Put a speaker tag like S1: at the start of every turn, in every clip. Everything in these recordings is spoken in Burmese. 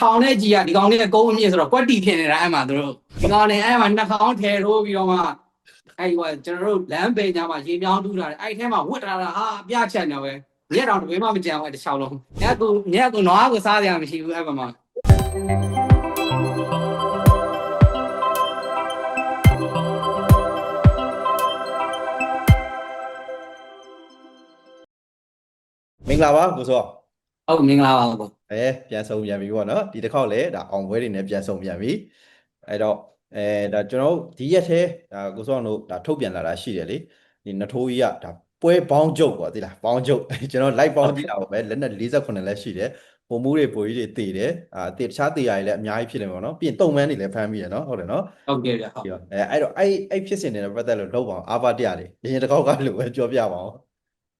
S1: ထောင်နဲ့ကြီးကဒီကောင်လေးကကုန်းအမြင့်ဆိုတော့ကွက်တီဖြစ်နေတာအဲ့မှာသူတို့ဒီကောင်လေးအဲ့မှာနှာခေါင်းထဲထိုးပြီးတော့မှအဲ့ဟိုကျွန်တော်တို့လမ်းပေညာမှာရေမြောင်းတူးထားတယ်အဲ့ထဲမှာဝတ်ထားတာဟာအပြချက်နေပဲညက်တော့တဝေးမှမကြံဘူးအဲ့တစ်ချောင်းလုံးညက်ကူညက်ကူနွားကိုစားစရာမရှိဘူးအဲ့မှာ
S2: မင်္ဂလာပါကိုစော
S1: ဟုတ်မင်္ဂလာပါကို
S2: အဲပြန်ဆုံပြန်ပြီပေါ့နော်ဒီတစ်ခေါက်လည်းဒါအောင်ပွဲတွေနဲ့ပြန်ဆုံပြန်ပြီအဲ့တော့အဲဒါကျွန်တော်တို့ဒီရက်ထဲဒါကိုစောတို့ဒါထုတ်ပြန်လာတာရှိတယ်လေဒီနထိုးကြီးကဒါပွဲပေါင်းကျုပ်ပေါ့သိလားပေါင်းကျုပ်ကျွန်တော် live ပေါင်းကြည့်တာပေါ့ပဲလက်နဲ့48လည်းရှိတယ်ပုံမှုတွေပုံကြီးတွေတည်တယ်အာတည်တခြားတည်ရည်လည်းအများကြီးဖြစ်နေပါတော့ပြီးရင်တုံမန်းတွေလည်းဖမ်းပြီးရနော်ဟုတ်တယ်နော်
S1: ဟုတ်ကဲ့ဗျဟုတ်
S2: ပြီးတော့အဲအဲ့တော့အဲ့အဲ့ဖြစ်စဉ်တွေနဲ့ပတ်သက်လို့လောက်ပါအောင်အာဘတရားလေးအရင်တစ်ခေါက်ကလို့ပဲပြောပြပါအောင်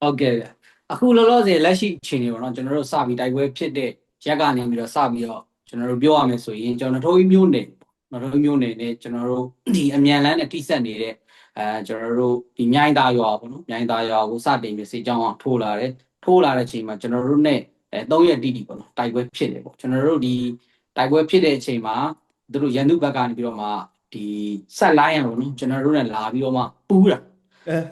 S1: ဟုတ်ကဲ့ဗျ အခုလောလောဆယ်လက်ရှိအချိန်တွေပေါ့နော်ကျွန်တော်တို့စပြီးတိုက်ပွဲဖြစ်တဲ့ရက်ကနေပြီးတော့စပြီးတော့ကျွန်တော်တို့ပြောရမယ်ဆိုရင်ကျွန်တော်တို့ထိုးမျိုးနေနော်ထိုးမျိုးနေနဲ့ကျွန်တော်တို့ဒီအမြန်လန်းနဲ့တိဆက်နေတဲ့အဲကျွန်တော်တို့ဒီမြိုင်းသားရွာပေါ့နော်မြိုင်းသားရွာကိုစတင်ပြီးစေကြောင်းအောင်ထိုးလာတယ်ထိုးလာတဲ့အချိန်မှာကျွန်တော်တို့ ਨੇ အဲ3ရက်တိတိပေါ့နော်တိုက်ပွဲဖြစ်တယ်ပေါ့ကျွန်တော်တို့ဒီတိုက်ပွဲဖြစ်တဲ့အချိန်မှာသူတို့ရန်သူဘက်ကနေပြီးတော့မှဒီဆက်လိုင်းရပေါ့နော်ကျွန်တော်တို့ ਨੇ လာပြီးတော့မှပူးတာ
S2: အဲ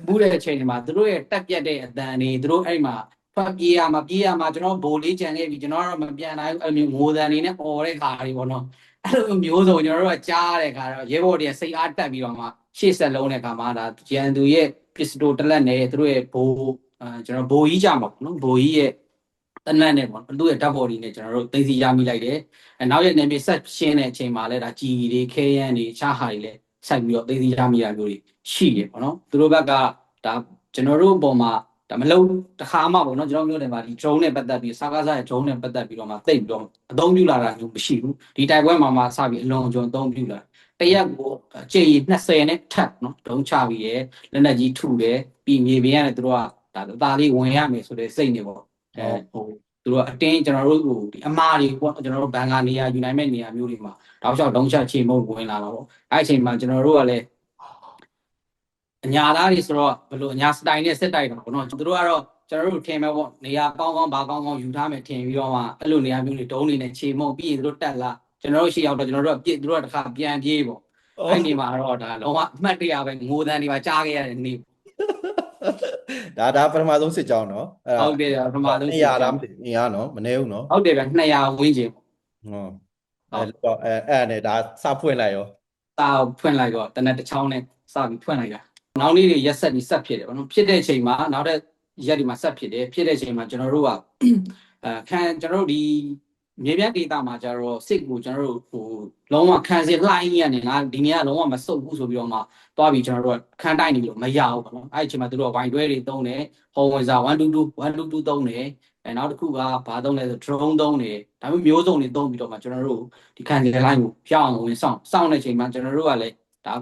S1: ဘူးတဲ့အချိန်တွေမှာသူတို့ရဲ့တက်ပြက်တဲ့အတန်တွေသူတို့အဲ့မှာဖတ်ပြေးရမှာပြေးရမှာကျွန်တော်ဘိုးလေးကြံခဲ့ပြီကျွန်တော်ကတော့မပြန်နိုင်ဘူးအဲ့လိုမျိုးငိုတန်တွေနဲ့អော်တဲ့ခါတွေပေါ့နော်အဲ့လိုမျိုးဆိုကျွန်တော်တို့ကကြားတဲ့ခါတော့ရဲဘော်တွေကစိတ်အားတက်ပြီးတော့မှရှေ့ဆက်လုံးတဲ့ခါမှာဒါဂျန်သူရဲ့ပစ္စတိုတလက်နဲ့သူတို့ရဲ့ဘိုးအဲကျွန်တော်ဘိုးကြီးကြမှာပေါ့နော်ဘိုးကြီးရဲ့တနက်နဲ့ပေါ့သူ့ရဲ့ဓာတ်ဘော်ဒီနဲ့ကျွန်တော်တို့သိသိရမိလိုက်တယ်အဲနောက်ရက်နေပြီးဆက်ရှင်းတဲ့အချိန်မှာလဲဒါជីတွေခဲရန်တွေအခြားဟာတွေလဲ ဆက်ပြီးတော့သိသိရမိတာမျိုးတွေရှိတယ်ပေါ့နော်သူတို့ဘက်ကဒါကျွန်တော်တို့အပေါ်မှာဒါမလုံးတစ်ခါမှပေါ့နော်ကျွန်တော်မျိုးတယ်မှာဒီ drone နဲ့ပတ်သက်ပြီးစားကားစားရဲ့ drone နဲ့ပတ်သက်ပြီးတော့မှသိပ်ပြီးတော့အသုံးပြုလာတာမျိုးမရှိဘူးဒီတိုက်ပွဲမှာမှစပြီးအလွန်အကျွံအသုံးပြုလာတရက်ကိုအကျေကြီး20နဲ့ထပ်နော်ဒုံချပြီးရလက်နက်ကြီးထုတယ်ပြီးမြေပြင်ကနေသူတို့ကဒါအသားလေးဝင်ရမယ်ဆိုတဲ့စိတ်နေပေါ့အဲဟို သူတို့ကအတင်းကျွန်တော်တို့ဟိုဒီအမားတွေပေါ့ကျွန်တော်တို့ဘန်ကာနေရာယူနိုင်မဲ့နေရာမျိုးတွေမှာတောက်လျှောက်ဒုံချချေမုံဝင်လာတာပေါ့အဲ့အချိန်မှာကျွန်တော်တို့ကလည်းအညာသားတွေဆိုတော့ဘယ်လိုအညာစတိုင်နဲ့စစ်တိုက်တာပေါ့နော်သူတို့ကတော့ကျွန်တော်တို့ထင်မဲ့ပေါ့နေရာကောင်းကောင်းဘာကောင်းကောင်းယူထားမယ်ထင်ပြီးတော့မှအဲ့လိုနေရာမျိုးတွေတုံးနေနဲ့ခြေမုံပြီးရင်သူတို့တက်လာကျွန်တော်တို့ရှေ့ရောက်တော့ကျွန်တော်တို့ကပြစ်သူတို့ကတစ်ခါပြန်ပြေးပေါ့အဲ့ဒီမှာတော့ဒါလုံးဝအမှတ်တရပဲငိုတန်းတွေပါကြားခဲ့ရတဲ့နေ့
S2: ဒါဒါပထမဆုံးစစ်ကြောင်းနော်အဲ့ဒါ
S1: ဟုတ်တယ်ပထမဆုံး
S2: နေရာလားမသိဘူးနေရာနော်မနေဘူးနော်
S1: ဟုတ်တယ်ဗျ200ဝန်းကျင်
S2: ဟုတ်အဲ့တော့အဲအဲ့နဲ့ဒါစဖွင့်လိုက်ရော
S1: တာဖွင့်လိုက်တော့တနက်တစ်ချောင်းနဲ့စပြီးဖွင့်လိုက်တာနောက်နေ့တွေရက်ဆက်ပြီးဆက်ဖြစ်တယ်ဗောနော်ဖြစ်တဲ့အချိန်မှာနောက်တဲ့ရက်ဒီမှာဆက်ဖြစ်တယ်ဖြစ်တဲ့အချိန်မှာကျွန်တော်တို့ကအဲခံကျွန်တော်တို့ဒီ မြေပြန့်ဒေတာမှာကျတော့စစ်ကိုကျွန်တော်တို့ဟိုလုံးဝခံစစ်လှိုင်းကြီးကနေငါဒီနေရာလုံးဝမစုပ်ဘူးဆိုပြီးတော့မှတွားပြီးကျွန်တော်တို့ကခံတိုက်နေလို့မရဘူးဗောနော်အဲ့ဒီအချိန်မှာသူတို့ကဝိုင်တွဲတွေတုံးတယ်ဟောဝင်စာ122 122တုံးတယ်အဲနောက်တစ်ခုကဘာတုံးလဲဆို drone တုံးတယ်ဒါမျိုးမျိုးစုံတွေတုံးပြီးတော့မှကျွန်တော်တို့ဒီခံစီလိုင်းကိုပြောင်းအောင်ဝင်ဆောင်စောင့်တဲ့ချိန်မှာကျွန်တော်တို့ကလည်းဒါ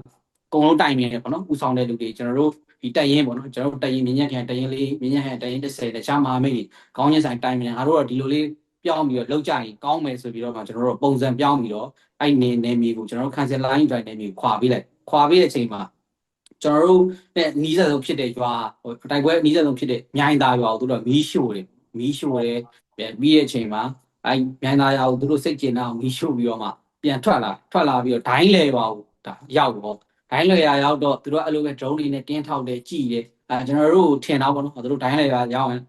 S1: အကုန်လုံးတိုင်မြင်တယ်ပေါ့နော်ဥဆောင်တဲ့လူတွေကျွန်တော်တို့ဒီတက်ရင်ပေါ့နော်ကျွန်တော်တို့တက်ရင်မြင်းညက်ခံတက်ရင်လေးမြင်းညက်ခံတက်ရင်30တခြားမဟာမိတ်တွေကောင်းချင်းဆိုင်တိုင်မြင်ငါတို့ကဒီလိုလေး ပြောင်းပြီးတော့လောက်ကြရင်ကောင်းမယ်ဆိုပြီးတော့မှကျွန်တော်တို့ပုံစံပြောင်းပြီးတော့အဲ့နေနေမြေကိုကျွန်တော်တို့ခံစီလိုင်းတိုင်းနေမြေကိုခွာပေးလိုက်ခွာပေးတဲ့အချိန်မှာကျွန်တော်တို့နဲ့နီးစပ်ဆုံးဖြစ်တဲ့ရွာဟိုတိုက်ပွဲနီးစပ်ဆုံးဖြစ်တဲ့မြိုင်းသားရွာကိုသူတို့ကမီးရှို့တယ်မီးရှို့တယ်ပြီးတဲ့အချိန်မှာအဲ့မြိုင်သားရအောင်သူတို့စိတ်ကျင်အောင်မီးရှို့ပြီးတော့မှပြန်ထွက်လာထွက်လာပြီးတော့ဒိုင်းလေပါဘူးဒါရောက်တော့ဒိုင်းလေရရောက်တော့သူတို့အဲ့လိုပဲ drone တွေနဲ့တင်းထောက်တယ်ကြည်တယ်အဲကျွန်တော်တို့ထင်တော့ဗောနော်သူတို့ဒိုင်းလေရရောက်ရင်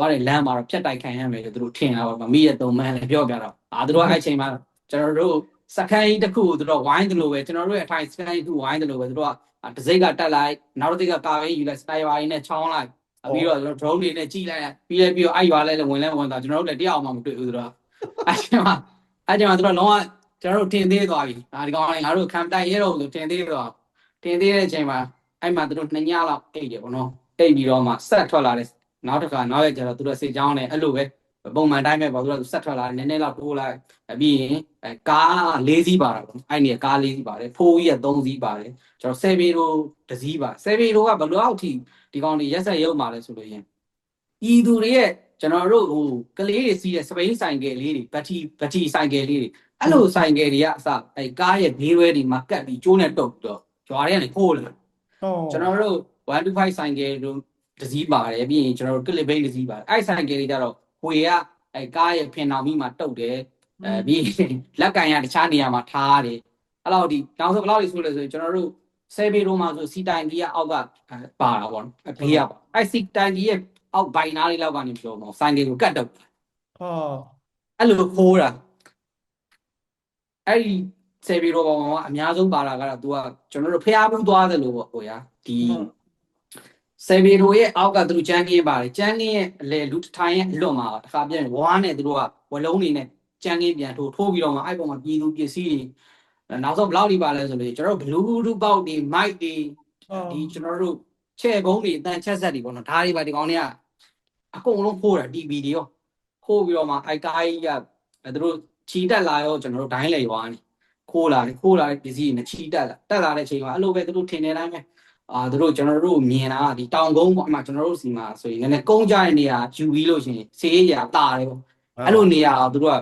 S1: သွားတယ်လမ်းမှာတော့ဖြတ်တိုက်ခံရမယ်လို့သူတို့ထင်တာဗောမမီးရဲ့သုံးမန်းလည်းပြောပြတော့အာသူတို့အဲ့ချိန်မှာကျွန်တော်တို့စကန်ကြီးတစ်ခုကိုသူတို့ဝိုင်းတယ်လို့ပဲကျွန်တော်တို့ရဲ့အထိုင်စကန်ကြီးတစ်ခုဝိုင်းတယ်လို့ပဲသူတို့ကတစိတ်ကတက်လိုက်နောက်တစ်စိတ်ကကာဝေးယူလိုက်စတိုင်ပါရင်းနဲ့ချောင်းလိုက်ပြီးတော့ကျွန်တော် drone တွေနဲ့ကြည်လိုက်ပြီးလဲပြီးတော့အဲ့ရွာလဲဝင်လဲဝင်သွားကျွန်တော်တို့လည်းတရားအောင်မှမတွေ့ဘူးသူတို့အဲ့ဒီမှာအဲ့ဒီမှာသူတို့လုံးဝကျွန်တော်တို့တင်သေးသွားပြီဒါဒီကောင်လေးငါတို့ခံတိုက်ရဲတော့လို့တင်သေးသွားတင်သေးတဲ့အချိန်မှာအဲ့မှာသူတို့နှစ်ညလောက်အိတ်တယ်ပေါ့နော်အိတ်ပြီးတော့မှဆက်ထွက်လာတဲ့ နောက်တစ်ခါနောက်ရက်ကျတော့သူတို့စေချောင်းနဲ့အဲ့လိုပဲပုံမှန်တိုင်းပဲပေါ့သူတို့ဆက်ထွက်လာတယ်နည်းနည်းလောက်တိုးလိုက်ပြီးရင်အဲကား၄စီးပါတာပေါ့အဲ့ဒီကား၄စီးပါတယ်ဖိုးကြီးက၃စီးပါတယ်ကျွန်တော်7ဘီရိုတစ်စီးပါ7ဘီရိုကဘယ်လိုအောက်ထိဒီကောင်တွေရက်ဆက်ရုပ်มาလဲဆိုလို့ရင်ဤသူတွေရဲ့ကျွန်တော်တို့ဟိုကလေးတွေစီးတဲ့စပိန်ဆိုင်ကယ်လေးတွေဘတ်တီဘတ်တီဆိုင်ကယ်လေးတွေအဲ့လိုဆိုင်ကယ်တွေကအစအဲကားရဲ့ဘေးရွဲတွေမှာကတ်ပြီးကျိုးနဲ့တုတ်ပြီးတော့ကြွားတွေကနေခိုးလာ
S2: ဟုတ်
S1: ကျွန်တော်တို့125ဆိုင်ကယ်တို့ တစည်းပါတယ်ပြီးရင်ကျွန်တော်တို့ကလစ်ဘိတ်တစည်းပါတယ်အဲ့ဆိုင်ကယ်တွေကြတော့ဝေကအဲကားရဲ့ဖင်တော်မိမှာတုတ်တယ်အဲပြီးလက်ကန်ရတခြားနေရာမှာထားရတယ်အဲ့လောက်ဒီနောက်ဆုံးဘယ်လောက်ကြီးဆိုလဲဆိုရင်ကျွန်တော်တို့ဆယ်ပေတို့မှာဆိုစီတိုင်ကြီးကအောက်ကအဲပါတာပေါ့နော်အဘေးကပါအဲ့စီတိုင်ကြီးရဲ့အောက်ဘိုင်နာလေးလောက်ကနေပြောတော့ဆိုင်တွေကိုကတ်တော့
S2: ဟာ
S1: အဲ့လိုခိုးတာအဲ့ဒီဆယ်ပေတို့ပေါ်မှာအများဆုံးပါတာကတော့ तू ကကျွန်တော်တို့ဖျားဘူးသွားတယ်လို့ပေါ့ဟိုရဒီ ဆယ်ပေတို့ရဲ့အောက်ကသူတို့ကျန်းကင်းပါတယ်ကျန်းကင်းရဲ့အလေလူတစ်ထိုင်ရဲ့အလွတ်မှာတခါပြန်ဝါးနဲ့သူတို့ကဝလုံးနေနဲ့ကျန်းကင်းပြန်ထိုးထိုးပြီးတော့မှအဲ့ပေါ်မှာပြည်သူပစ္စည်းတွေနောက်ဆုံးဘယ်လောက်ထိပါလဲဆိုလို့ကျွန်တော်တို့ Bluetooth ပေါက်တွေ mic တွေဒီကျွန်တော်တို့ချဲ့ကုန်းတွေအတန်ချက်ဆက်တွေပေါ့နော်ဒါတွေပါဒီကောင်တွေကအကုန်လုံးခိုးတာ TV တွေရောခိုးပြီးတော့မှအိုက်ကိုင်းကအဲသူတို့ချီတက်လာရောကျွန်တော်တို့ဒိုင်းလေရွာနေခိုးလာတယ်ခိုးလာတဲ့ပစ္စည်းတွေနဲ့ချီတက်လာတက်လာတဲ့ချိန်မှာအဲ့လိုပဲသူတို့ထင်နေတိုင်းပဲ အာသူတို့ကျွန်တော်တို့မြင်တာကဒီတောင်ကုန်းပေါ့အမှကျွန်တော်တို့စီမှာဆိုရင်လည်းကုန်းကြတဲ့နေရာယူပြီးလို့ရှိရင်စေးရတာတယ်ပေါ့အဲ့လိုနေရာတော့သူတို့က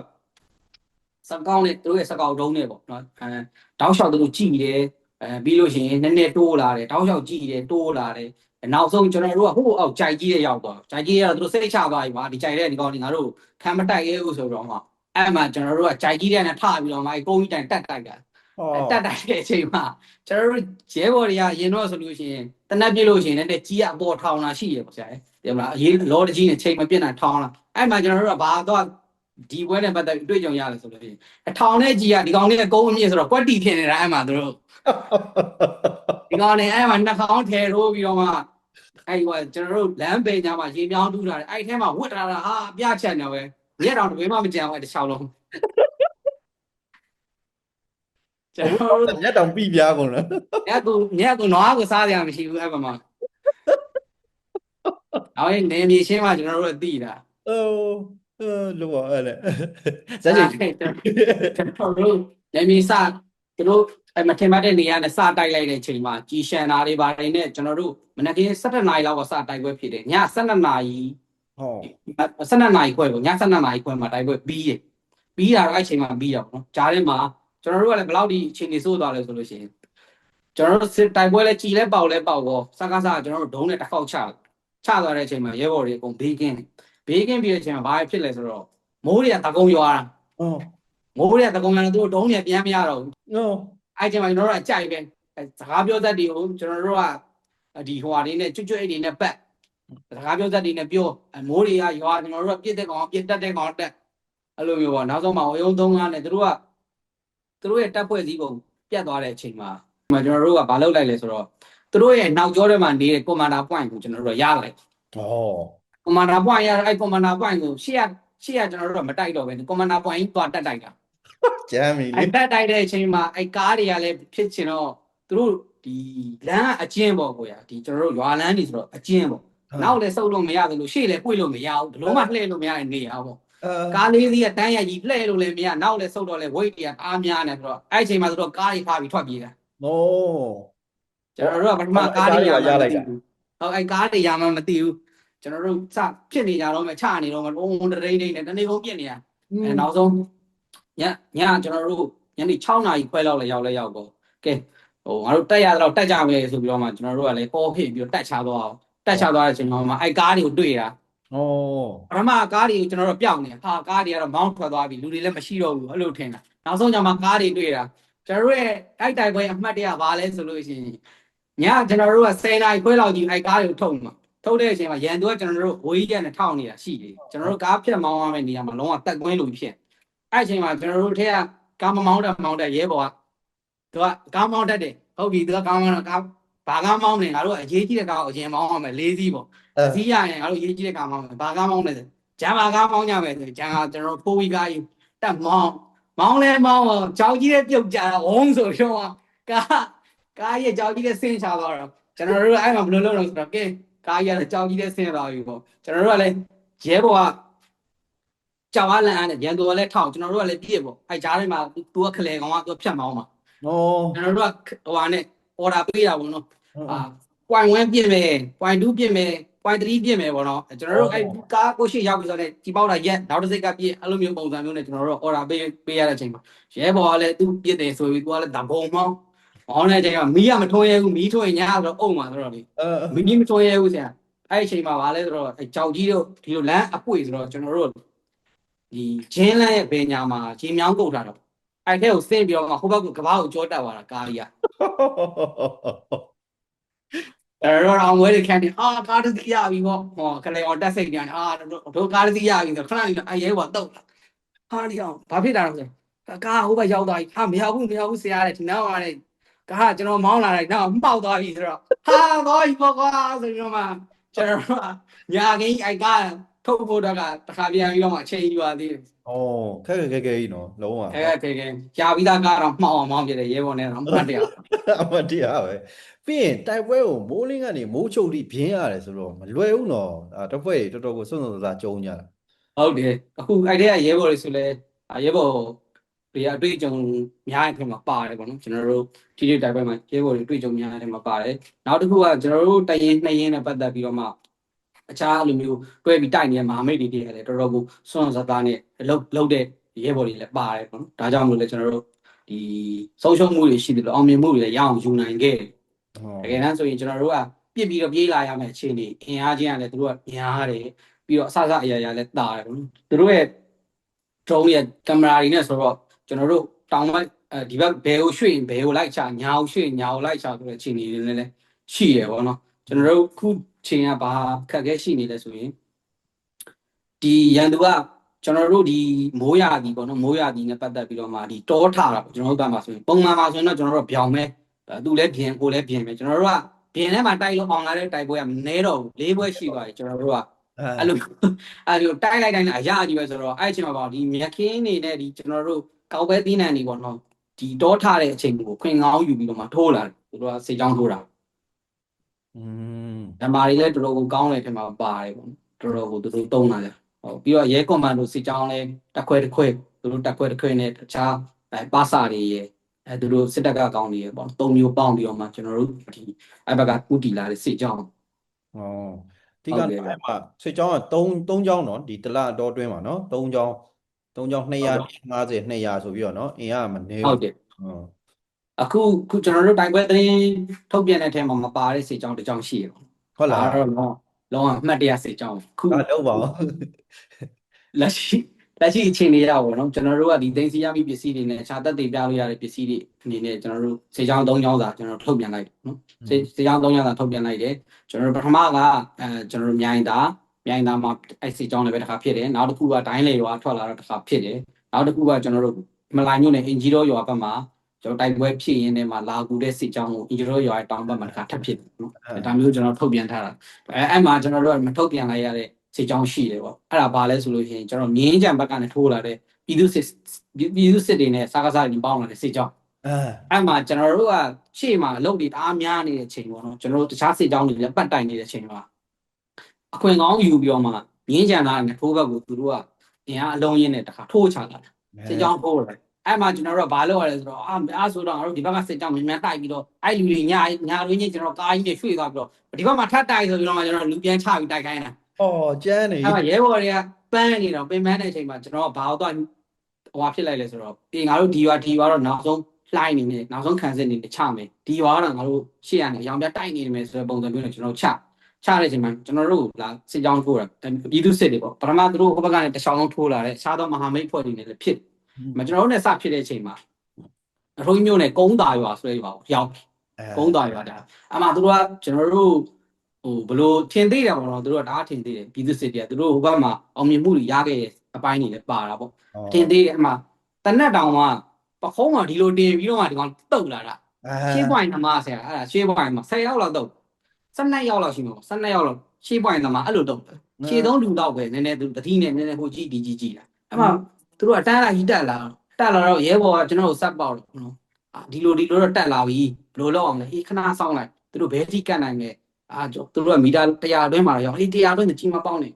S1: စကောင်းနဲ့သူတို့ရဲ့စကောက်တုံးနဲ့ပေါ့နော်အဲတောက်လျှောက်သူတို့ကြည့်တယ်အဲပြီးလို့ရှိရင်နည်းနည်းတိုးလာတယ်တောက်လျှောက်ကြည့်တယ်တိုးလာတယ်နောက်ဆုံးကျွန်တော်တို့ကဟိုအောက်ကြိုက်ကြီးတဲ့ရောက်သွားကြိုက်ကြီးရတော့သူတို့စိတ်ချသွားပြီပါဒီကြိုက်တဲ့ဒီကောင်ဒီငါတို့ခံမတိုက်ရဲဘူးဆိုတော့မှအဲ့မှာကျွန်တော်တို့ကကြိုက်ကြီးတဲ့နဲ့ထပြီးတော့မှအဲကုန်းကြီးတိုင်တက်တိုက်တာ
S2: ဟော
S1: အဲတက်တိုက်တဲ့အချိန်မှာကျွန်တော်တို့ရဲဘော်တွေကရင်တော့ဆိုလို့ရှိရင်တနက်ပြစ်လို့ရှိရင်လည်းကြီးအပေါ်ထောင်လာရှိရပေါ့ဆရာဒီမလားအရေးလောတကြီးနဲ့ချိန်မပြတ်နိုင်ထောင်လာအဲ့မှာကျွန်တော်တို့ကဘာတော့ဒီဘွဲနဲ့ပတ်သက်ပြီးတွေ့ကြုံရတယ်ဆိုလို့ရှိရင်အထောင်နဲ့ကြီးကဒီကောင်လေးကကုန်းအမြင့်ဆိုတော့ကွက်တီဖြစ်နေတာအဲ့မှာသူတို့ဒီကောင်နဲ့အဲ့မှာနှာခေါင်းထဲထိုးပြီးတော့မှအဲ့ဟိုကျွန်တော်တို့လမ်းပေညာမှာရေမြောင်းတူးထားတယ်အဲ့ထဲမှာဝတ်ထားတာဟာပြချက်နေပဲရက်တော်တဝေးမှမကြံဘူးအဲ့တစ်ချောင်းလုံး ကျွန်တော်တို့
S2: ညက်တောင်ပြီပြားကုန်လား
S1: ညကူညကူနွားကိုစားကြမရှိဘူးအဲ့မှာအော်နေမြေရှင်းမှကျွန်တော်တို့သိတာ
S2: အိုးအဲလို့ပါအဲ့လေဇက်ကြီး
S1: ကျွန်တော်တို့နေမြေစသူတို့အဲ့မထင်မှတ်တဲ့နေရာနဲ့စတိုက်လိုက်တဲ့အချိန်မှာကြီးရှန်တာတွေပါတယ်နဲ့ကျွန်တော်တို့မနက်ခင်း7နာရီလောက်ကစတိုက်ပွဲဖြစ်တယ်ည7နာရီ
S2: ဟော
S1: 12နာရီခွဲပေါ့ည12နာရီခွဲမှာတိုက်ပွဲပြီးတယ်ပြီးတာတော့အဲ့ချိန်မှာပြီးတော့နော်ဂျားထဲမှာ ကျွန်တော်တို့ကလည်းဘယ်လောက်ဒီအချိန်နေစိုးသွားလဲဆိုလို့ရှိရင်ကျွန်တော်တို့စစ်တိုက်ပွဲလဲကြည်လဲပေါက်လဲပေါက်တော့စကားစားကျွန်တော်တို့ဒုံးနဲ့တစ်ခေါက်ချချသွားတဲ့အချိန်မှာရဲဘော်တွေအကုန်ဘေးကင်းတယ်ဘေးကင်းပြီးတဲ့အချိန်မှာဘာဖြစ်လဲဆိုတော့မိုးတွေကတကုံရွာတာ
S2: ဟော
S1: မိုးတွေကတကုံရွာတော့သူတို့ဒုံးတွေပြန်မရတော့ဘူး
S2: ဟော
S1: အဲ့ချိန်မှာကျွန်တော်တို့ကအကြိုက်ပဲအဲစကားပြောတတ်တွေကိုကျွန်တော်တို့ကဒီဟိုဟာတွေနဲ့ကျွတ်ကျွတ်အိတ်တွေနဲ့ပတ်စကားပြောတတ်တွေနဲ့ပြောအမိုးတွေကရွာကျွန်တော်တို့ကပြစ်တဲ့ကောင်ပြစ်တတ်တဲ့ကောင်တက်အဲ့လိုမျိုးပေါ့နောက်ဆုံးမှာဝေယုံသုံးကားနဲ့သူတို့က သူတို့ရဲ့တပ်ဖွဲ့စည်းပုံပြတ်သွားတဲ့အချိန်မှာဒီမှာကျွန်တော်တို့ကမလုပ်လိုက်လဲဆိုတော့သူတို့ရဲ့နောက်ကျောထဲမှာနေတဲ့ကွန်မန်ဒါ point ကိုကျွန်တော်တို့ကရလိုက်
S2: ဟော
S1: ကွန်မန်ဒါ point ရအဲ့ကွန်မန်ဒါ point ကိုရှေ့ကရှေ့ကကျွန်တော်တို့ကမတိုက်တော့ပဲကွန်မန်ဒါ point ကြီးသွားတက်တိုက်တာ
S2: ကျမ်းပြီလေ
S1: အဲ့တက်တိုက်တဲ့အချိန်မှာအဲ့ကားတွေကလည်းဖြစ်ချင်တော့သူတို့ဒီလမ်းအကျဉ်းပေါ့ကိုရဒီကျွန်တော်တို့ရွာလမ်းနေဆိုတော့အကျဉ်းပေါ့နောက်လည်းစုပ်လို့မရဘူးလို့ရှေ့လည်းပွေ့လို့မရဘူးဘလုံးမလှည့်လို့မရတဲ့နေရာပေါ့
S2: အဲ
S1: ကားလေးစီးကတန်းရကြီးလှည့်လို့လည်းမရနောက်လည်းစုပ်တော့လည်းဝိတ်တွေကအားများနေဆိုတော့အဲ့အချိန်မှာသူတို့ကားတွေဖားပြီးထွက်ပြေးတာ
S2: โอ้
S1: ကျွန်တော်တို့ကပထမကားတွေ
S2: အဲ့
S1: ရ
S2: ကားတွေကရ
S1: မှ
S2: လိုက်
S1: မ
S2: တာ
S1: သိဘူးဟုတ်အဲ့ကားတွေရမှမသိဘူးကျွန်တော်တို့စဖြစ်နေကြတော့မှချနေတော့မှဘုံတရိန်းနေနဲ့တနေ့ကုန်ပြစ်နေရအဲနောက်ဆုံးညညကျွန်တော်တို့ညနေ6နာရီခွဲလောက်လည်းရောက်လဲရောက်ပေါ့ကဲဟိုငါတို့တက်ရတော့တက်ကြမယ်ဆိုပြီးတော့မှကျွန်တော်တို့ကလည်းပေါ်ဖိပြီးတော့တက်ချသွားအောင်တက်ချသွားတဲ့အချိန်မှာအဲကားတွေကိုတွေ့တာ
S2: โอ้
S1: ပထမကားတွေကိုကျွန်တော်တို့ပျောက်နေဟာကားတွေကတော့မောင်းထွက်သွားပြီလူတွေလည်းမရှိတော့ဘူးအဲ့လိုထင်တာနောက်ဆုံးကျမှကားတွေတွေ့တာကျွန်တော်တို့ရဲ့အဲ့တိုင်ပွဲအမှတ်တရဘာလဲဆိုလို့ရှိရင်ညကျွန်တော်တို့က10နာရီခွဲလောက်ကြီးအဲကားတွေကိုထုတ်မှာထုတ်တဲ့အချိန်မှာရန်သူကကျွန်တော်တို့ဝေးရက်နဲ့ထောက်နေတာရှိတယ်ကျွန်တော်တို့ကားဖြတ်မောင်းရမယ့်နေရာမှာလုံးဝတက်ကွင်းလိုဖြစ်အဲ့အချိန်မှာကျွန်တော်တို့ထက်ကကားမမောင်းတဲ့မောင်းတဲ့ရဲဘော်ကသူကကားမောင်းတတ်တယ်ဟုတ်ပြီသူကကားမောင်းတော့ကား ဘာကားမောင်းနေငါတို့ကအရေးကြီးတဲ့ကားကိုအရင်မောင်းအောင်မယ်လေးစီးပေါ့
S2: အဲ
S1: စီးရရင်ငါတို့အရေးကြီးတဲ့ကားမောင်းမယ်ဘာကားမောင်းလဲဆိုဂျမ်ဘာကားမောင်းကြမယ်ဆိုဂျမ်ကကျွန်တော်ဖိုးဝီကားကြီးတက်မောင်းမောင်းလဲမောင်းတော့ကြောက်ကြီးတဲ့ပြုတ်ကြဝုန်းဆိုပြောကားကားရဲ့ကြောက်ကြီးတဲ့ဆင်းချသွားတော့ကျွန်တော်တို့အဲ့မှာဘယ်လိုလုပ်လို့ဆိုတော့ကဲကားကြီးကကြောက်ကြီးတဲ့ဆင်းသွားပြီပေါ့ကျွန်တော်တို့ကလည်းရဲဘော်ကကြောက်အားလန့်အားနဲ့ရန်သူကလည်းထောက်ကျွန်တော်တို့ကလည်းပြည့်ပေါ့အဲကြားထဲမှာသူကခလေကောင်ကသူဖြတ်မောင်းမှာ
S2: โอ้
S1: ကျွန်တော်တို့ကဟိုဟာနဲ့ order ပေးတာပေါ့နော် အာ point 1ပြင်မယ် point 2ပြင်မယ် point 3ပြင်မယ်ပေါ့နော်ကျွန်တော်တို့အဲကားကိုရှိရောက်ပြီဆိုတော့ဒီပေါက်လာရက်နောက်တစ်စိတ်ကပြည့်အဲ့လိုမျိုးပုံစံမျိုးနဲ့ကျွန်တော်တို့ order ပေးပေးရတဲ့အချိန်မှာရဲဘော်ကလည်းသူ့ပြည့်တယ်ဆိုပြီးသူကလည်းတဘုံမောင်းအော်နဲ့တဲ့ကမီးကမထွန်းရဲဘူးမီးထွန်းရင်ညာဆိုတော့အုံမှာဆိုတော့လေမီးမထွန်းရဲဘူးဆရာအဲ့အချိန်မှာဗာလဲဆိုတော့ကြောက်ကြီးတို့ဒီလိုလမ်းအပွေဆိုတော့ကျွန်တော်တို့ဒီဂျင်းလမ်းရဲ့ဘယ်ညာမှာရေမြောင်းကုတ်တာတော့အဲ့ထဲကိုဆင်းပြီးတော့ဟိုဘက်ကိုကဘာကိုကြောတက်သွားတာကားကြီးက တော့အောင်ဝဲတွေခံနေအာကားတစ်စီးရပြီပေါ့ဟောကလေးအောင်တက်စိတ်ပြန်အာတို့ကားတစ်စီးရပြီဆိုခဏလေးအရဲကတုတ်လာဟာဒီအောင်ဘာဖြစ်တာလဲဆိုကားဟိုဘက်ရောက်သွားပြီဟာမရဘူးမရဘူးဆရာတဲ့ဒီနောက်ပါတဲ့ကားကျွန်တော်မောင်းလာတယ်နောက်မှောက်သွားပြီဆိုတော့ဟာတော့ဒီပေါ့ကွာဆိုပြီးတော့မှကျွန်တော်ညာကင်းအိုက်ကထုတ်ဖို့တော့ကတခါပြန်ပြီးတော့မှအချိန်ယူပါသေးတယ်
S2: ဩခက်ခက်ခဲခဲကြီးနော်လုံးဝ
S1: အဲကဲကဲကြာပြီးသားကတော့မှောက်အောင်မောင်းပြတယ်ရဲဘော်နဲ့တော့မှတ်တယ်
S2: အမတရားပဲပြီးရင်တိုက်ပွဲကိုမိုးလင်းကနေမိုးချုပ်ထိပြင်းရတယ်ဆိုတော့မလွယ်ဘူးနော်အဲတစ်ဖွဲ့တွေတော်တော်ကိုစွန့်စွန့်စားစားကြုံကြတာ
S1: ဟုတ်တယ်အခုအဲ့ဒီကရဲဘော်တွေဆိုလဲရဲဘော်တွေအတွေ့အကြုံများတဲ့ထဲမှာပါတယ်ပေါ့နော်ကျွန်တော်တို့ဒီဒီတိုက်ပွဲမှာရဲဘော်တွေအတွေ့အကြုံများတဲ့ထဲမှာပါတယ်နောက်တစ်ခုကကျွန်တော်တို့တရင်နှစ်ရင်နဲ့ပတ်သက်ပြီးတော့မှ အခြားလိုမျိုးတွဲပြီးတိုက်နေတဲ့မဟာမိတ်တွေတည်းလည်းတော်တော်ကိုစွန့်စသားနဲ့လှုပ်လှုပ်တဲ့ရဲဘော်တွေလည်းပါတယ်ပေါ့နော်ဒါကြောင့်မလို့လဲကျွန်တော်တို့ဒီဆုံးရှုံးမှုတွေရှိတယ်လို့အောင်မြင်မှုတွေလည်းရအောင်ယူနိုင်ခဲ့တယ်
S2: ဟုတ်
S1: တကယ်တမ်းဆိုရင်ကျွန်တော်တို့ကပြစ်ပြီးတော့ပြေးလာရမယ့်အခြေအနေအင်အားချင်းကလည်းသူတို့ကများတယ်ပြီးတော့အဆအဆအရာရာလည်းတာတယ်ပေါ့နော်သူတို့ရဲ့ drone ရဲ့ကင်မရာတွေနဲ့ဆိုတော့ကျွန်တော်တို့တောင်ဘက်အဲဒီဘက်ဘယ်ကိုရွှေ့ရင်ဘယ်ကိုလိုက်ချညာကိုရွှေ့ညာကိုလိုက်ချဆိုတဲ့အခြေအနေတွေလည်းရှိရပေါ့နော် ကျွန်တော်တို့ခုချိန်ကဘာခက်ခဲရှိနေလဲဆိုရင်ဒီရန်သူကကျွန်တော်တို့ဒီမိုးရာသီပေါ့နော်မိုးရာသီနဲ့ပတ်သက်ပြီးတော့မှဒီတောထတာပေါ့ကျွန်တော်တို့ဘက်မှာဆိုရင်ပုံမှန်မှာဆိုရင်တော့ကျွန်တော်တို့ကပြောင်မဲ့သူလည်းပြင်ကိုလည်းပြင်ပဲကျွန်တော်တို့ကပြင်ထဲမှာတိုက်လို့အောင်လာတဲ့တိုက်ပွဲကမနေတော့ဘူးလေးပွဲရှိပါတယ်ကျွန်တော်တို့ကအဲ့လိုအဲ့လိုတိုက်လိုက်တိုင်းလည်းအရာကြီးပဲဆိုတော့အဲ့အချိန်မှာပေါ့ဒီမြက်ခင်းနေနဲ့ဒီကျွန်တော်တို့ကောက်ပဲသီးနှံနေပေါ့နော်ဒီတောထတဲ့အချိန်ကိုခွင်ငောင်းယူပြီးတော့မှထိုးလာတယ်သူတို့ကစေချောင်းထိုးတာ
S2: อืม
S1: ဓမ္မာတွေလည်းတော်တော်ကိုကောင်းတယ်ထင်မှာပါတယ်ပေါ့တော်တော်ကိုသူတို့တုံးလာတယ်ဟုတ်ပြီးတော့ရဲကွန်မန်ဒိုစေချောင်းလည်းတက်ခွဲတစ်ခွဲသူတို့တက်ခွဲတစ်ခွဲနဲ့တခြားအဲပါစာတွေရဲ့အဲသူတို့စစ်တပ်ကကောင်းနေရပေါ့သုံးမျိုးပေါင်းပြီးတော့မှကျွန်တော်တို့ဒီအဲ့ဘက်ကကုတီလာတဲ့စေချောင်း
S2: ဩဒီကနေ့မှာဆွေချောင်းက3 3ချောင်းနော်ဒီတလအတော်တွင်းမှာနော်3ချောင်း3ချောင်း250 200ဆိုပြီးတော့နော်အင်အားမနေ
S1: ဟု
S2: ဘူး
S1: တ်တယ်
S2: ဟုတ်
S1: အခုခုကျွန်တော်တို့တိုင်ပွဲသတင်းထုတ်ပြန်တဲ့အထက်မှာမပါတဲ့စေကြောင်းတစ်ကြောင်းရှိရပေါ့
S2: ဟုတ်လား
S1: ဒါတော့လုံးဝလုံးဝအမှတ်တရစေကြောင်းခု
S2: အဲ့တော့ပါဦး
S1: လက်ရှိလက်ရှိအချိန်လေးရပါတော့ကျွန်တော်တို့ကဒီသိန်းစီရမိပစ္စည်းတွေနဲ့အခြားသက်သေပြလို့ရတဲ့ပစ္စည်းတွေအနေနဲ့ကျွန်တော်တို့စေကြောင်း၃ကြောင်းသာကျွန်တော်တို့ထုတ်ပြန်လိုက်တယ်နော်စေစေကြောင်း၃ကြောင်းသာထုတ်ပြန်လိုက်တယ်ကျွန်တော်တို့ပထမကအဲကျွန်တော်တို့မြိုင်တာမြိုင်တာမှာအဲ့စေကြောင်းလည်းပဲတစ်ခါဖြစ်တယ်နောက်တစ်ခုကဒိုင်းလေရွာထွက်လာတော့တစ်ခါဖြစ်တယ်နောက်တစ်ခုကကျွန်တော်တို့မလိုင်မြို့နယ်အင်ဂျီရောရွာဘက်မှာ ကျွန်တော်တိုက်ပွဲဖြစ်ရင်းနဲ့မှာလာကူတဲ့စစ်ကြောင်းကိုအင်ဂျီရောရွာရဲ့တောင်ဘက်မှာတစ်ခါထပ်ဖြစ်တယ်နော်အဲဒါမျိုးကျွန်တော်ထုတ်ပြန်ထားတာအဲအဲ့မှာကျွန်တော်တို့ကမထုတ်ပြန်လိုက်ရတဲ့စစ်ကြောင်းရှိတယ်ပေါ့အဲ့ဒါဘာလဲဆိုလို့ရှိရင်ကျွန်တော်မြင်းကြံဘက်ကနေထိုးလာတဲ့ပြည်သူစစ်ပြည်သူစစ်တွေနဲ့စားကစားတွေပေါင်းလာတဲ့စစ်ကြောင်း
S2: အဲ
S1: အဲ့မှာကျွန်တော်တို့ကရှေ့မှာအလုပ်တွေတအားများနေတဲ့ချိန်ပေါ့နော်ကျွန်တော်တို့တခြားစစ်ကြောင်းတွေလည်းပတ်တိုင်နေတဲ့ချိန်မှာအခွင့်ကောင်းယူပြီးတော့မှမြင်းကြံလာတဲ့ထိုးဘက်ကိုသူတို့ကအင်အားအလုံးရင်းနဲ့တစ်ခါထိုးချလာတာစစ်ကြောင်းထိုးတယ် အဲ့မှာကျွန်တော်တို့ကဘာလုပ်ရလဲဆိုတော့အာအားဆိုတော့ငါတို့ဒီဘက်ကစစ်ကြောင်းမြန်မြန်တိုက်ပြီးတော့အဲ့လူတွေညာညာရင်းချင်းကျွန်တော်ကားကြီးတွေရွှေ့သွားပြီးတော့ဒီဘက်မှာထပ်တိုက်ဆိုပြီးတော့မှကျွန်တော်လူပြန်ချပြီးတိုက်ခိုင်းတာ
S2: ဩကျန်းနေ
S1: အဲ့မှာရဲဘော်တွေကပန်းနေတော့ပင်ပန်းတဲ့အချိန်မှာကျွန်တော်ကဘာလို့တော့ဟိုဟာဖြစ်လိုက်လဲဆိုတော့အေးငါတို့ဒီရွာဒီရွာတော့နောက်ဆုံးလှိုင်းနေနေနောက်ဆုံးခံစစ်နေချမယ်ဒီရွာကတော့ငါတို့ရှေ့ရနေအရောင်ပြတိုက်နေတယ်ဆိုတဲ့ပုံစံမျိုးနဲ့ကျွန်တော်ချချတဲ့အချိန်မှာကျွန်တော်တို့လာစစ်ကြောင်းထိုးတာပြည်သူစစ်တွေပေါ့ပထမသူတို့ဟိုဘက်ကနေတချောင်းလုံးထိုးလာတဲ့ရှားသောမဟာမိတ်ဖွဲ့တွေနဲ့လည်းဖြစ် မကျွန်တော်တို့နဲ့စဖြစ်တဲ့အချိန်မှာအထုံးမျိုးနဲ့ကုန်းတာရွာဆိုတဲ့ရွာကိုရောက်ကုန်းတာရွာတာအမှသူတို့ကကျွန်တော်တို့ဟိုဘလို့ထင်သေးတယ်ပေါ့နော်သူတို့ကဒါထင်သေးတယ်ပြည်သူစစ်တွေကသူတို့ဟိုဘက်မှာအောင်မြင်မှုတွေရခဲ့တဲ့အပိုင်းတွေလည်းပါတာပေါ့ထင်သေးတယ်အမှတနက်တောင်ကပခုံးကဒီလိုတင်ပြီးတော့မှဒီကောင်တုတ်လာတာရှေ့ပွိုင်သမားဆရာအဲ့ဒါရှေ့ပွိုင်မှာ10ရောက်လောက်တုတ်12ရောက်လောက်ရှိမှာပေါ့12ရောက်လောက်ရှေ့ပွိုင်သမားအဲ့လိုတုတ်တယ်ရှေ့သုံးလူတော့ပဲနည်းနည်းသူတတိနဲ့နည်းနည်းဟိုကြည့်ဒီကြည့်ကြည့်တာအမှ သူတို့ကတန်းလာကြီးတက်လာတက်လာတော့ရဲဘော်ကကျွန်တော်တို့စက်ပေါက်တယ်နော်အာဒီလိုဒီလိုတော့တက်လာပြီဘယ်လိုလုပ်အောင်လဲအေးခဏစောင့်လိုက်သူတို့ဘယ်ထိကတ်နိုင်လဲအာသူတို့ကမီတာ100အတွင်းမှာတော့ရောက်အေး100အတွင်းကြီးမပေါက်နဲ့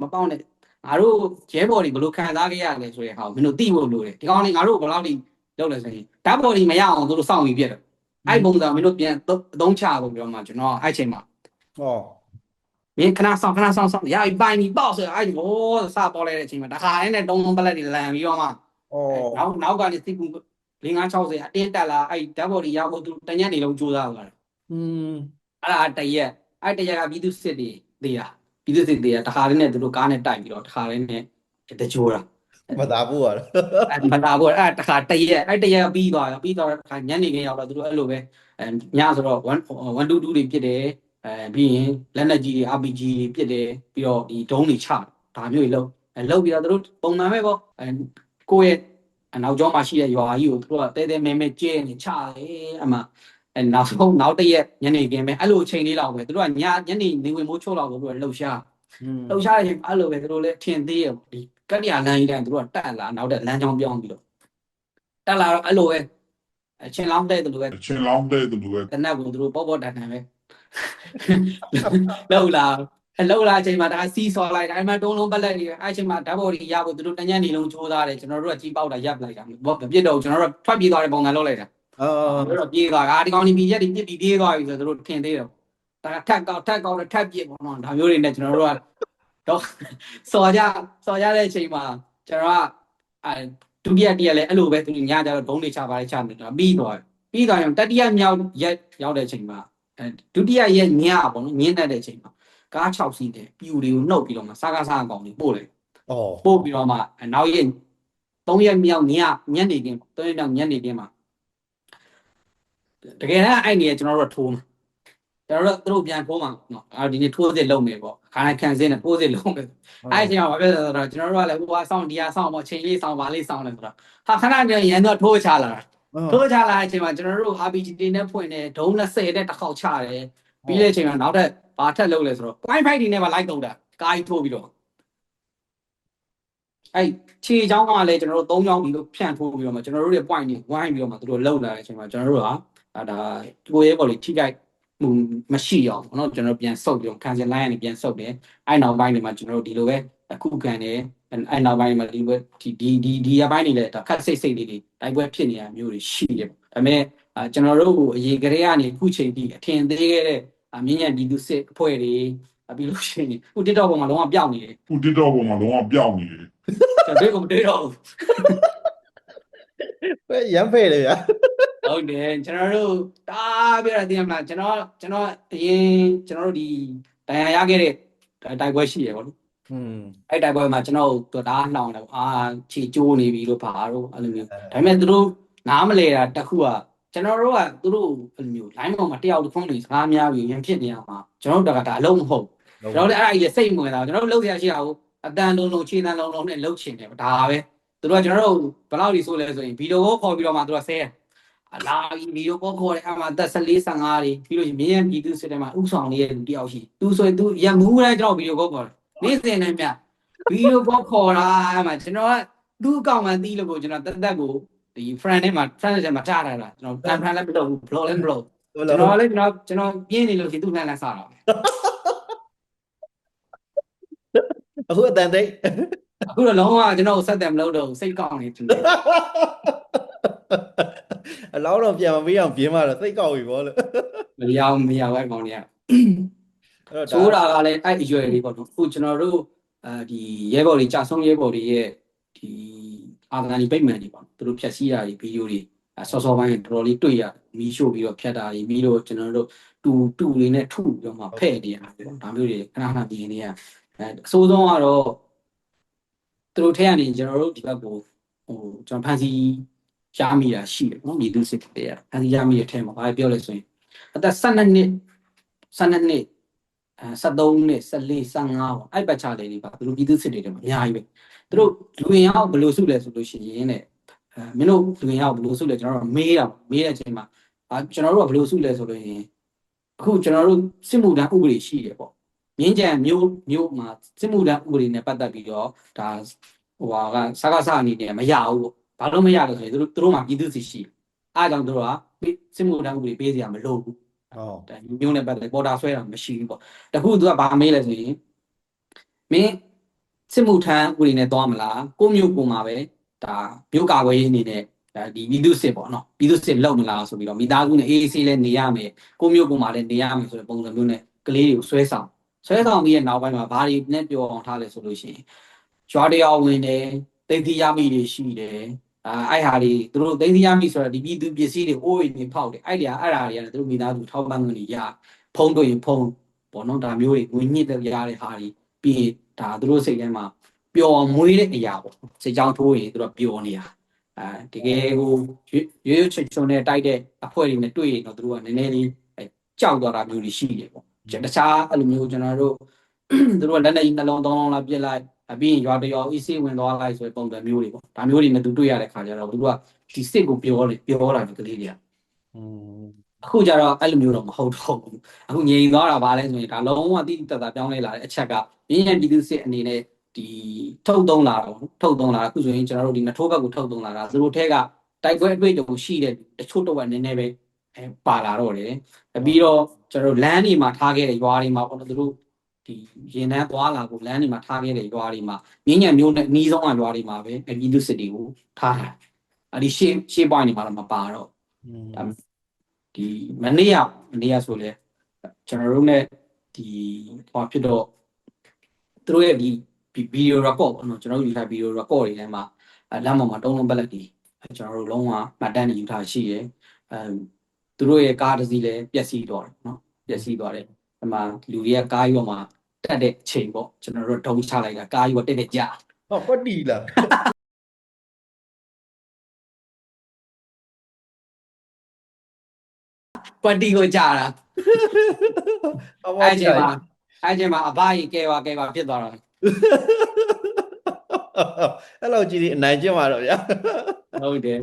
S1: မပေါက်နဲ့ငါတို့ရဲဘော်တွေဘယ်လိုခံစားခဲ့ရလဲဆိုတဲ့ဟာကိုမင်းတို့သိဖို့လိုတယ်ဒီကောင်လေးငါတို့ဘယ်လောက်ထိလုပ်လဲဆိုရင်ဓာတ်ဘော်တွေမရအောင်သူတို့စောင့်ပြီးပြတ်တယ်အဲ့ပုံစံမင်းတို့ပြန်အသုံးချဖို့ပြောမှကျွန်တော်အဲ့ချိန်မှာ
S2: ဟော
S1: မင်းခဏဆောင်ခဏဆောင်ဆောင်ရပြီပိုင်ပြီပေါ့ဆိုအဲ့ဒီဟိုးစပေါ်လိုက်တဲ့အချိန်မှာတခါလေးနဲ့တုံးတုံးပလက်တွေလန်ပြီးတော့မှ
S2: ဩ
S1: နောက်နောက်ကနေစိတ်ကူ560အတင်းတက်လာအဲ့ဓာတ်ဘော်တွေရောက်ဖို့သူတညက်နေလုံးကြိုးစားသွားတယ်
S2: อืม
S1: အဲ့ဒါတရက်အဲ့တရက်ကပြည်သူစစ်တွေသေးတာပြည်သူစစ်တွေကတခါလေးနဲ့သူတို့ကားနဲ့တိုက်ပြီးတော့တခါလေးနဲ့တကြိုးတာ
S2: မသာဘူးရတော့
S1: အဲ့မလာဘူးအဲ့တခါတရက်အဲ့တရက်ပြီးသွားရောပြီးသွားတဲ့ခါညနေခင်းရောက်တော့သူတို့အဲ့လိုပဲအဲညဆိုတော့1 1 2 2တွေပြစ်တယ် အဲပြီးရင်လက်နက်ကြီးတွေ RPG တွေပြစ်တယ်ပြီးတော့ဒီဒုံးတွေချဒါမျိုးတွေလုံးအဲလုံးပြီးတော့သူတို့ပုံမှန်ပဲပေါ့အဲကိုယ့်ရဲ့အနောက်ကျောင်းမှာရှိတဲ့ရွာကြီးကိုသူတို့ကတဲတဲမဲမဲကျဲနေချတယ်အမှအဲနောက်ဆုံးနောက်တရက်ညနေခင်းပဲအဲ့လိုအချိန်လေးလောက်ပဲသူတို့ကညညနေနေဝင်မိုးချိုးလောက်ကိုသူတို့ကလှုပ်ရှားလှုပ်ရှားရင်အဲ့လိုပဲသူတို့လည်းထင်သေးရဒီကတ္တရာလမ်းကြီးတိုင်းသူတို့ကတက်လာနောက်တဲ့လမ်းကြောင်းပြောင်းပြီးတော့တက်လာတော့အဲ့လိုပဲအချင်းလောင်းတဲ့သူလိုပဲ
S3: အချင်းလောင်းတဲ့သူတွေ
S1: တနက်ကိုသူတို့ပေါ့ပေါ့တန်တန်ပဲ လှုပ်လာအလှုပ်လာအချိန်မှာဒါစီးဆော်လိုက်ဒါမှတုံးလုံးပက်လက်နေအဲ့အချိန်မှာဓာတ်ပေါ်ကြီးရဖို့သူတို့တညက်နေလုံးချိုးသားတယ်ကျွန်တော်တို့ကကြီးပေါက်တာရပ်လိုက်တာဘောပြစ်တော့ကျွန်တော်တို့ထွက်ပြေးသွားတဲ့ပုံစံလုပ်လိုက်တာ
S2: အော်
S1: ကျွန်တော်တို့ပြေးသွားအာဒီကောင်ကြီးပြီးရက်ဒီပြစ်ပြီးပြေးသွားပြီဆိုတော့သူတို့ထင်သေးတယ်ဒါထက်ကောက်ထက်ကောက်ထက်ပြစ်ပေါ့နော်ဒါမျိုးတွေနဲ့ကျွန်တော်တို့ကတော့စော်ကြစော်ကြတဲ့အချိန်မှာကျွန်တော်ကအဲဒုတိယတရက်လည်းအဲ့လိုပဲသူညကြတော့ဘုံတွေချပါလေချနေတာပြီးသွားပြီးသွားရင်တတိယမြောက်ရက်ရောက်တဲ့အချိန်မှာ အဲဒုတိယရက်ညပေါ့နော်ညင်းတဲ့အချိန်မှာကား6စီးတယ်ပြူတွေကိုနှုတ်ပြီးတော့မှစားကားစားအကောင်တွေပို့လိုက်
S2: အော်
S1: ပို့ပြီးတော့မှနောက်ရက်3ရက်မြောက်ညညနေခင်း3ရက်မြောက်ညနေခင်းမှာတကယ်တမ်းအဲ့နေရကျွန်တော်တို့ထိုးမှာကျွန်တော်တို့သူတို့ပြန်ထိုးမှာနော်အာဒီနေ့ထိုးစစ်လုံးမယ်ပေါ့ခါတိုင်းခံစင်းနဲ့ထိုးစစ်လုံးမယ်အဲ့အချိန်မှာဘာဖြစ်လဲဆိုတော့ကျွန်တော်တို့ကလည်းဟိုကစောင့်ဒီကစောင့်ပေါ့ချိန်လေးစောင့်ပါလေးစောင့်လဲဆိုတော့ဟာခဏတည်းရန်တော့ထိုးချလာတာ ထိုးချလာတဲ့အချိန်မှာကျွန်တော်တို့ RPG တင်နဲ့ဖွင့်တယ်ဒုံး20နဲ့တစ်ခေါက်ချတယ်ပြီးတဲ့အချိန်မှာနောက်ထပ်ဘာထက်လုပ်လဲဆိုတော့ point fight ဒီနဲ့ပါလိုက်တော့တာကားကြီးထိုးပြီးတော့အဲ့ခြေချောင်းကလည်းကျွန်တော်တို့၃ချောင်းဒီလိုဖြန့်ထိုးပြီးတော့မှကျွန်တော်တို့ရဲ့ point တွေဝိုင်းပြီးတော့မှသူတို့လှုပ်လာတဲ့အချိန်မှာကျွန်တော်တို့ကဒါဒါကိုရဲပေါ်လေးထိခိုက်မှုမရှိအောင်เนาะကျွန်တော်ပြန်ဆုပ်ပြီးတော့ cancel line ကနေပြန်ဆုပ်တယ်အဲ့နောက်ပိုင်းတွေမှာကျွန်တော်တို့ဒီလိုပဲ အခုခံတယ်အဲ့နောက်ပိုင်းမှာဒီဘက်ဒီဒီဒီဒီအပိုင်းတွေလည်းဒါခက်စိတ်စိတ်လေးတွေတိုက်ပွဲဖြစ်နေတာမျိုးတွေရှိတယ်ပေါ့ဒါပေမဲ့အာကျွန်တော်တို့အရေးကလေးကနေအခုချိန်ထိအထင်သေးခဲ့တဲ့အမြင့်ညံဒီလူစစ်အဖွဲ့တွေပြီးလို့ရှိရင်အခု TikTok ပေါ်မှာလုံးဝပျောက်နေတယ်
S3: ခု TikTok ပေါ်မှာလုံးဝပျောက်နေတယ်
S1: ကျွန်တော်တို့ကမတွေ့တော့ဘူး
S2: ပဲရမ်းဖဲ့တယ်ဗျာ
S1: ဟုတ်တယ်ကျွန်တော်တို့တားပြရတဲ့မလားကျွန်တော်ကျွန်တော်အရင်ကျွန်တော်တို့ဒီတရားရခဲ့တဲ့တိုက်ပွဲရှိရပေါ့နော်
S2: อืม
S1: အဲ့တိုက်ပွဲမှာကျွန်တော်တို့ဒါနှောင်းတယ်အာခြေကျိုးနေပြီလို့ပါတော့အဲ့လိုမျိုးဒါပေမဲ့သူတို့နားမလဲတာတစ်ခုကကျွန်တော်တို့ကသူတို့အဲ့လိုမျိုး line ပေါ်မှာတယောက်တစ်ခုနေစကားများပြီးရင်ဖြစ်နေအောင်မှာကျွန်တော်တို့ကဒါအလုံးမဟုတ်ကျွန်တော်လည်းအဲ့ဒါကြီးလေစိတ်ဝင်တာကျွန်တော်တို့လုပ်ရရှိတာကိုအတန်လုံးလုံးခြေတန်လုံးလုံးနဲ့လုပ်ချင်တယ်ဒါပဲသူတို့ကကျွန်တော်တို့ဘယ်လောက်ဒီဆိုလဲဆိုရင်ဗီဒီယိုကိုခေါ်ပြီးတော့မှသူတို့ဆဲအလားဗီဒီယိုကိုခေါ်တယ်အမှသက်14 15တွေပြီးလို့မြင်းရပြည်သူစစ်တဲမှာဥဆောင်နေတဲ့လူတယောက်ရှိသူဆိုရင်သူရမူးတိုင်းကျွန်တော်ဗီဒီယိုကိုခေါ်တယ် နေ့စဉ်နဲ့မြဗီဒီယိုကိုခေါ်တာအမှကျွန်တော်ကသူ့အကောင့်မှသိလို့ကိုကျွန်တော်တက်တက်ကိုဒီ friend ထဲမှာ friend ထဲမှာထားထားတာကျွန်တော် plan plan လည်းမလုပ်ဘူး blog လည်းမလုပ်
S2: ဟုတ်
S1: ကျွန်
S2: လား
S1: တော်လည်းကျွန်တော်ကျွန်တော်ပြင်းနေလို့ရှိရင်သူ့ plan လည်းစတာပဲ
S2: အခုအတန်သိပ်
S1: အခုတော့လုံးဝကျွန်တော်ဆက်တယ်မလုပ်တော့ဘူးစိတ်ကောင်းနေကျွန်တော်
S2: အလောင်းတော့ပြန်မပေးအောင်ပြင်းมาတော့သိပ်ကောက်ပြီဗောလို့
S1: မရောက်မရောက်အဲ့ကောင်တွေက
S2: အဲ့တော့
S1: ဆိုးတာကလည်းအဲ့အရွယ်လေးပေါ့နော်အခုကျွန်တော်တို့အဲဒီရဲဘော်တွေကြာဆုံးရဲဘော်တွေရဲ့ဒီအာဂန်ဒီဗိတ်မန်တွေပေါ့သူတို့ဖြတ်စည်းတာတွေဗီဒီယိုတွေအဲစောစောပိုင်းတော်တော်လေးတွေ့ရမီးရှို့ပြီးတော့ဖြတ်တာတွေပြီးတော့ကျွန်တော်တို့တူတူလေးနဲ့ထုပြီးတော့မှဖဲ့နေရတာပေါ့ဒါမျိုးတွေခဏခဏပြင်နေရအဲအဆိုးဆုံးကတော့သူတို့ထဲကနေကျွန်တော်တို့ဒီဘက်ကိုဟိုကျွန်တော်ဖန်စီရမိတာရှိတယ်နော်မြေသူစစ်တွေရဖန်စီရမိတဲ့အထဲမှာဘာပြောလဲဆိုရင်အသက်12နှစ်12နှစ်အဲ 73နှစ်14 15ပေါ့အဲ့ပတ်ချလေးတွေပါသူတို့ပြည်သူစစ်တွေတော့အများကြီးပဲသူတို့လူရင်အောင်ဘယ်လိုစုလဲဆိုလို့ရှိရင်တဲ့အဲမင်းတို့လူရင်အောင်ဘယ်လိုစုလဲကျွန်တော်တို့မေးတာပေါ့မေးတဲ့အချိန်မှာအာကျွန်တော်တို့ကဘယ်လိုစုလဲဆိုလို့ရင်အခုကျွန်တော်တို့စစ်မှုထမ်းဥပဒေရှိတယ်ပေါ့မြင်းကြံမျိုးမျိုးမှာစစ်မှုထမ်းဥပဒေနဲ့ပတ်သက်ပြီးတော့ဒါဟိုဟာကစကားစအနေနဲ့မရဘူးပေါ့ဘာလို့မရလဲဆိုရင်သူတို့သူတို့မှာပြည်သူစစ်ရှိတယ်အားကြောင့်သူတို့ကစစ်မှုထမ်းဥပဒေပေးစရာမလိုဘူး
S2: ဟော
S1: ဒါ မျိုးနဲ့ပတ်သက်ပေါ်တာဆွဲတာမရှိဘူးပေါ့တခုသူကဘာမေးလဲဆိုရင်မင်းစစ်မှုထမ်းဥပဒေနဲ့သွားမလားကိုမျိုးကိုမှာပဲဒါမျိုးကာကွယ်ရေးအနေနဲ့ဒါဒီပြည်သူစစ်ပေါ့နော်ပြည်သူစစ်လောက်မလားဆိုပြီးတော့မိသားစုနဲ့အေးအေးဆေးလဲနေရမယ်ကိုမျိုးကိုမှာလည်းနေရမယ်ဆိုတဲ့ပုံစံမျိုးနဲ့ကလေးတွေကိုဆွဲဆောင်ဆွဲဆောင်ပြီးရဲ့နောက်ပိုင်းမှာဘာတွေနဲ့ပြောအောင်ထားလဲဆိုလို့ရှိရင်ကြွားတရားဝင်တယ်တိတ်တိရမိတွေရှိတယ် အာအဲ့ဟာတွေသူတို့သိသိရမိဆိုတော့ဒီပြည်သူပစ္စည်းတွေအိုးအိမ်တွေဖောက်တယ်အဲ့ဒီဟာအဲ့ဒါတွေကလည်းသူတို့မိသားစုထောက်ပံ့ငွေတွေရဖုံးတွေ့ရင်ဖုံးပေါ့နော်ဒါမျိုးတွေငွေညှစ်တဲ့ရတဲ့ဟာတွေပြီးရင်ဒါသူတို့စိတ်ထဲမှာပျော်မွေးတဲ့အရာပေါ့စိတ်ကြောင်းထိုးရင်သူတို့ပျော်နေတာအဲတကယ်ကိုရွရွရွချွတ်ချွန်နဲ့တိုက်တဲ့အဖွဲတွေနဲ့တွေ့ရင်တော့သူတို့ကနည်းနည်းလေးအဲကြောက်သွားတာမျိုးတွေရှိတယ်ပေါ့တခြားအဲ့လိုမျိုးကျွန်တော်တို့သူတို့ကလက်နဲ့ကြီးနှလုံးသုံးလုံးလာပြစ်လိုက် အပြီးရင်ရွာတရွာအေးဆေးဝင်သွားလိုက်ဆိုတဲ့ပုံစံမျိုးတွေပေါ့ဒါမျိုးတွေနဲ့သူတွေ့ရတဲ့ခါကျတော့သူတို့ကဒီစိတ်ကိုပြောလေပြောလာတယ်ကလေးတွေက
S2: อืม
S1: အခုကျတော့အဲ့လိုမျိုးတော့မဟုတ်တော့ဘူးအခုငြိမ်သွားတာဗာလဲဆိုရင်ဒါလုံးဝတိတိတတ်တာပြောင်းလဲလာတဲ့အချက်ကမြင်းရန်ပြည်သူစစ်အနေနဲ့ဒီထုတ်သုံးလာတော့ထုတ်သုံးလာအခုဆိုရင်ကျွန်တော်တို့ဒီနထိုးဘက်ကိုထုတ်သုံးလာတာသူတို့ထဲကတိုက်ပွဲအတွေ့အကြုံရှိတဲ့တချို့တော့ကနည်းနည်းပဲအဲပါလာတော့တယ်ပြီးတော့ကျွန်တော်တို့လမ်းတွေမှာထားခဲ့တဲ့ရွာတွေမှာပေါ့နော်သူတို့ ဒီရင်နှန်းသွားလာကိုလမ်းတွေမှာထားခဲ့တဲ့ရွာတွေမှာမြင်းညံမျိုးနဲ့အနီးဆုံးကရွာတွေမှာပဲအပြည်သူစစ်တွေကိုထားတာအဲ့ဒီရှေ့ရှေ့ပိုင်းတွေမှာတော့မပါတော့
S2: อืม
S1: ဒါဒီမနေ့ကမနေ့ကဆိုလဲကျွန်တော်တို့ ਨੇ ဒီဟောဖြစ်တော့သူတို့ရဲ့ဒီဗီဒီယို record ပေါ့နော်ကျွန်တော်တို့ယူထားဗီဒီယို record တွေထဲမှာအဲလမ်းပေါ်မှာတုံးလုံးပက်လက်တွေအဲကျွန်တော်တို့လုံးဝမှတ်တမ်းတွေယူထားရှိရယ်အဲသူတို့ရဲ့ကားတစ်စီးလည်းပျက်စီးသွားတယ်နော်ပျက်စီးသွားတယ်ဒီမှာလူတွေကကားရောမှာ တက်တဲ့အချိန်ပေါ့ကျွန်တော်တို့ဒုံချလိုက်တာကားရောတက်တက်ကြာ
S2: ဟောပတ်တီလား
S1: ကွက်တီကိုကြာတာ
S2: အမ
S1: အဲ
S2: ကြီး
S1: ချိန်မှာအဲချိန်မှာအဘကြီးကဲပါကဲပါဖြစ်သွားတာ
S2: အဲ့လိုကြီးဒီအနိုင်ကျင့်ပါတော့ဗျာ
S1: ဟုတ်တယ်